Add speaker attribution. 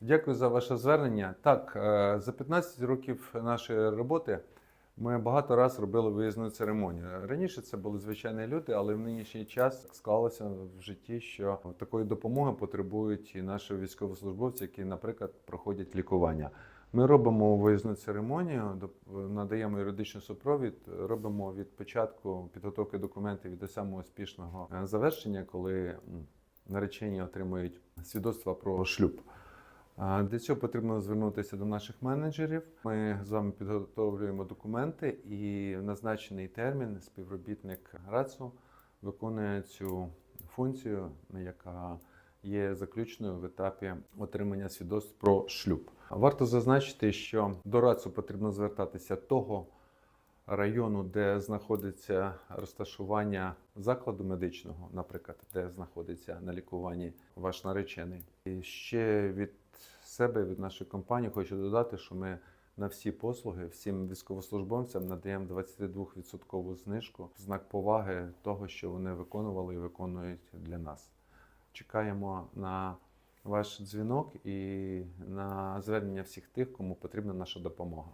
Speaker 1: Дякую за ваше звернення. Так, е, за 15 років нашої роботи ми багато раз робили виїзну церемонію. Раніше це були звичайні люди, але в нинішній час склалося в житті, що такої допомоги потребують і наші військовослужбовці, які, наприклад, проходять лікування. Ми робимо виїзну церемонію, надаємо юридичний супровід, робимо від початку підготовки документів до самого успішного е, завершення, коли наречені отримують свідоцтва про шлюб. Для цього потрібно звернутися до наших менеджерів. Ми з вами підготовлюємо документи, і в назначений термін співробітник РАЦУ виконує цю функцію, яка є заключною в етапі отримання свідоцтв про шлюб. Варто зазначити, що до РАЦУ потрібно звертатися того району, де знаходиться розташування закладу медичного, наприклад, де знаходиться на лікуванні ваш наречений. І ще від себе, від нашої компанії, хочу додати, що ми на всі послуги всім військовослужбовцям надаємо 22% знижку в знак поваги того, що вони виконували і виконують для нас. Чекаємо на ваш дзвінок і на звернення всіх тих, кому потрібна наша допомога.